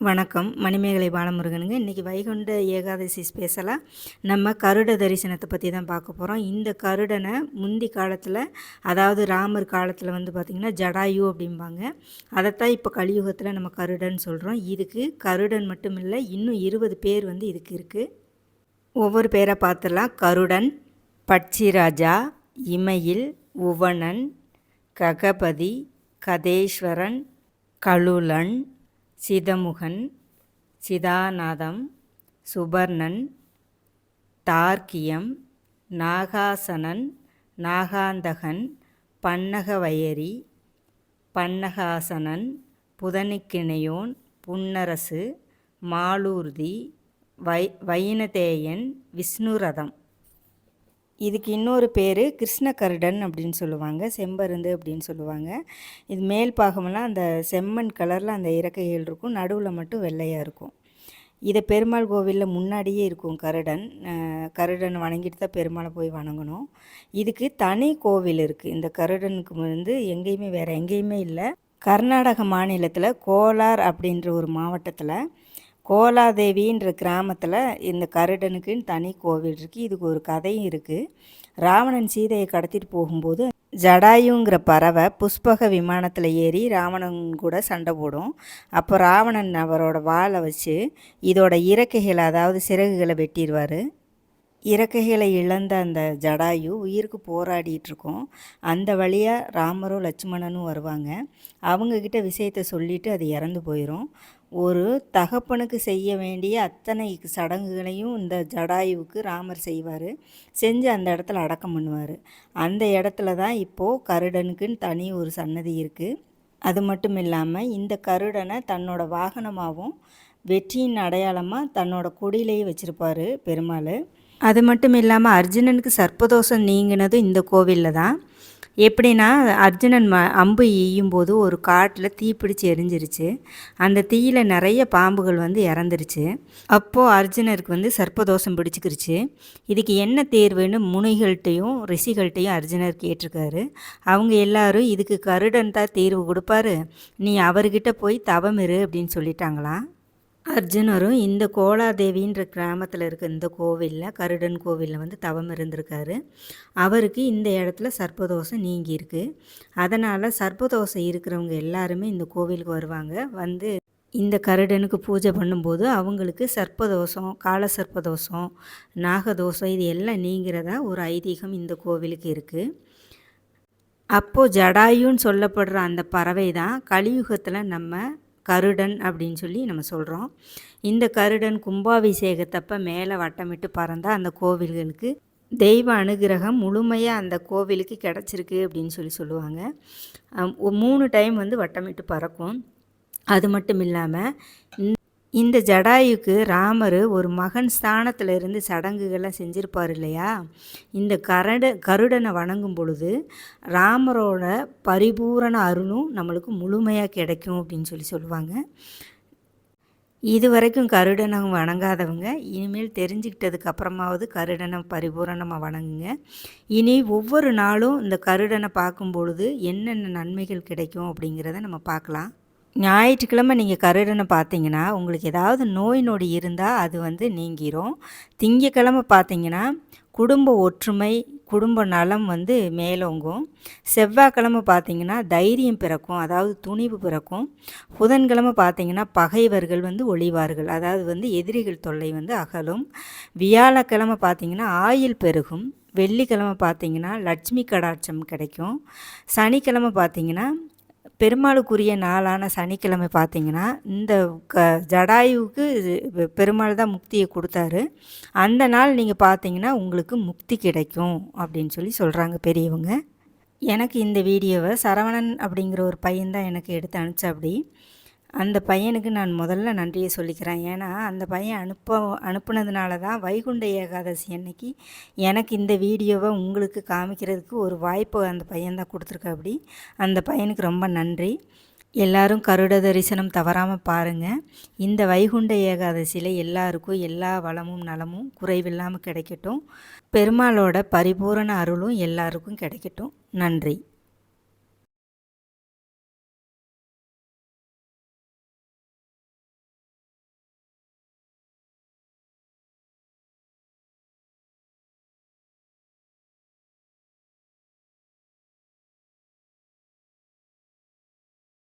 வணக்கம். மணிமேகலை பாலமுருகனுங்க. இன்றைக்கி வைகுண்ட ஏகாதசி ஸ்பெஷலாக நம்ம கருட தரிசனத்தை பற்றி தான் பார்க்க போகிறோம் இந்த கருடனை முந்தி காலத்தில் அதாவது ராமர் காலத்தில் வந்து பார்த்திங்கன்னா ஜடாயு அப்படிம்பாங்க. அதைத்தான் இப்போ கலியுகத்தில் நம்ம கருடன் சொல்கிறோம் இதுக்கு கருடன் மட்டும் இல்லை இன்னும் இருபது பேர் வந்து இதுக்கு இருக்குது ஒவ்வொரு பேரை பார்த்துடலாம் கருடன் பட்சிராஜா இமயில் உவனன் ககபதி கதேஸ்வரன் கலுலன் சிதமுகன் சிதாநாதம் சுபர்ணன் தார்க்கியம் நாகாசனன் நாகாந்தகன் பன்னகவயரி பன்னகாசனன் புதனிக்கிணையோன் புன்னரசு மாலூர்தி வை வைனதேயன் விஷ்ணுரதம். இதுக்கு இன்னொரு பேர் கிருஷ்ணகருடன் அப்படின்னு சொல்லுவாங்க செம்பருந்து அப்படின்னு சொல்லுவாங்க. இது மேல் பாகமெல்லாம் அந்த செம்மண் கலரில் அந்த இறக்கைகள் இருக்கும் நடுவில் மட்டும் வெள்ளையாக இருக்கும். இதை பெருமாள் கோவிலில் முன்னாடியே இருக்கும் கருடன். கருடன் வணங்கிட்டு தான் பெருமாளை போய் வணங்கணும். இதுக்கு தனி கோவில் இருக்குது இந்த கருடனுக்கு வந்து எங்கேயுமே வேறு எங்கேயுமே இல்லை. கர்நாடக மாநிலத்தில் கோலார் அப்படின்ற ஒரு மாவட்டத்தில் கோலாதேவின்ற கிராமத்தில் இந்த கருடனுக்குன்னு தனி கோவில் இருக்குது இதுக்கு ஒரு கதையும் இருக்குது ராவணன் சீதையை கடத்திட்டு போகும்போது ஜடாயுங்கிற பறவை புஷ்பக விமானத்தில் ஏறி ராவணன் கூட சண்டை போடும். அப்போ ராவணன் அவரோட வாழை வச்சு இதோட இறக்கைகளை அதாவது சிறகுகளை வெட்டிடுவார் இறக்கைகளை இழந்த அந்த ஜடாயு உயிருக்கு போராடிட்டு இருக்கோம். அந்த வழியாக ராமரும் லட்சுமணனும் வருவாங்க. அவங்கக்கிட்ட விஷயத்த சொல்லிவிட்டு அது இறந்து போயிடும் ஒரு தகப்பனுக்கு செய்ய வேண்டிய அத்தனை சடங்குகளையும் இந்த ஜடாயுவுக்கு ராமர் செய்வார். செஞ்சு அந்த இடத்துல அடக்கம் பண்ணுவார். அந்த இடத்துல தான் இப்போது கருடனுக்குன்னு தனி ஒரு சன்னதி இருக்குது அது மட்டும் இல்லாமல் இந்த கருடனை தன்னோட வாகனமாகவும் வெற்றியின் அடையாளமாக தன்னோட கொடியிலேயே வச்சுருப்பார் பெருமாள். அது மட்டும் இல்லாமல் அர்ஜுனனுக்கு சர்ப்பதோஷம் நீங்கினதும் இந்த கோவிலில் தான். எப்படின்னா அர்ஜுனன் ம அம்பு ஈயும் போது ஒரு காட்டில் தீப்பிடிச்சு எரிஞ்சிருச்சு. அந்த தீயில் நிறைய பாம்புகள் வந்து இறந்துருச்சு. அப்போது அர்ஜுனருக்கு வந்து சர்ப்பதோஷம் பிடிச்சிக்கிருச்சு. இதுக்கு என்ன தேர்வுன்னு முனிகள்கிட்டையும் ரிஷிகள்கிட்டையும் அர்ஜுனர் கேட்டிருக்காரு. அவங்க எல்லாரும் இதுக்கு கருடன் தான் தீர்வு கொடுப்பாரு. நீ அவர்கிட்ட போய் தவம் இரு அப்படின்னு சொல்லிட்டாங்களாம். அர்ஜுனரும் இந்த கோலாதேவின்ற கிராமத்தில் இருக்க இந்த கோவிலில் கருடன் கோவிலில் வந்து தவம் இருந்திருக்காரு. அவருக்கு இந்த இடத்துல சர்ப்பதோஷம் நீங்கியிருக்கு அதனால் சர்ப்பதோஷம் இருக்கிறவங்க எல்லாருமே இந்த கோவிலுக்கு வருவாங்க. வந்து இந்த கருடனுக்கு பூஜை பண்ணும்போது அவங்களுக்கு சர்ப்பதோஷம் கால சர்ப்பதோஷம் நாகதோஷம் இது எல்லாம் நீங்கிறதா ஒரு ஐதீகம் இந்த கோவிலுக்கு இருக்குது அப்போது ஜடாயுன்னு சொல்லப்படுற அந்த பறவை தான் கலியுகத்தில் நம்ம கருடன் அப்படின்னு சொல்லி நம்ம சொல்கிறோம் இந்த கருடன் கும்பாபிஷேகத்தப்ப மேலே வட்டமிட்டு பறந்தால் அந்த கோவில்களுக்கு தெய்வ அனுகிரகம் முழுமையாக அந்த கோவிலுக்கு கிடச்சிருக்கு அப்படின்னு சொல்லி சொல்லுவாங்க. மூணு டைம் வந்து வட்டமிட்டு பறக்கும். அது மட்டும் இல்லாமல் இந்த ஜடாயுக்கு ராமர் ஒரு மகன் ஸ்தானத்தில் இருந்து சடங்குகள்லாம் செஞ்சுருப்பார் இல்லையா? இந்த கரட கருடனை வணங்கும் பொழுது ராமரோட பரிபூரண அருணும் நம்மளுக்கு முழுமையாக கிடைக்கும் அப்படின்னு சொல்லி சொல்லுவாங்க. இது வரைக்கும் கருடனை வணங்காதவங்க இனிமேல் தெரிஞ்சுக்கிட்டதுக்கு அப்புறமாவது கருடனை பரிபூரணமாக வணங்குங்க. இனி ஒவ்வொரு நாளும் இந்த கருடனை பார்க்கும் பொழுது என்னென்ன நன்மைகள் கிடைக்கும் அப்படிங்கிறத நம்ம பார்க்கலாம். ஞாயிற்றுக்கிழமை நீங்கள் கருடனை பார்த்தீங்கன்னா உங்களுக்கு ஏதாவது நோய் நொடி இருந்தால் அது வந்து நீங்கிரும். திங்கக்கிழமை பார்த்தீங்கன்னா குடும்ப ஒற்றுமை குடும்ப நலம் வந்து மேலோங்கும். செவ்வாய்க்கிழமை பார்த்தீங்கன்னா தைரியம் பிறக்கும் அதாவது துணிவு பிறக்கும். புதன்கிழமை பார்த்தீங்கன்னா பகைவர்கள் வந்து ஒளிவார்கள் அதாவது வந்து எதிரிகள் தொல்லை வந்து அகலும். வியாழக்கிழமை பார்த்தீங்கன்னா ஆயில் பெருகும். வெள்ளிக்கிழமை பார்த்தீங்கன்னா லட்சுமி கடாட்சம் கிடைக்கும். சனிக்கிழமை பார்த்தீங்கன்னா பெருமாளுக்குரிய நாளான சனிக்கிழமை பார்த்தீங்கன்னா இந்த க ஜடாயுவுக்கு பெருமாள் தான் முக்தியை கொடுத்தாரு. அந்த நாள் நீங்கள் பார்த்தீங்கன்னா உங்களுக்கு முக்தி கிடைக்கும் அப்படின்னு சொல்லி சொல்கிறாங்க பெரியவங்க. எனக்கு இந்த வீடியோவை சரவணன் அப்படிங்கிற ஒரு பையன் தான் எனக்கு எடுத்து அனுப்பிச்சா அப்படி அந்த பையனுக்கு நான் முதல்ல நன்றியை சொல்லிக்கிறேன். ஏன்னா அந்த பையன் அனுப்ப அனுப்புனதுனால தான் வைகுண்ட ஏகாதசி அன்னைக்கு எனக்கு இந்த வீடியோவை உங்களுக்கு காமிக்கிறதுக்கு ஒரு வாய்ப்பு அந்த பையன் தான் கொடுத்துருக்க அப்படி. அந்த பையனுக்கு ரொம்ப நன்றி. எல்லாரும் கருட தரிசனம் தவறாமல் பாருங்கள் இந்த வைகுண்ட ஏகாதசியில் எல்லாருக்கும் எல்லா வளமும் நலமும் குறைவில்லாமல் கிடைக்கட்டும். பெருமாளோட பரிபூரண அருளும் எல்லாருக்கும் கிடைக்கட்டும். நன்றி.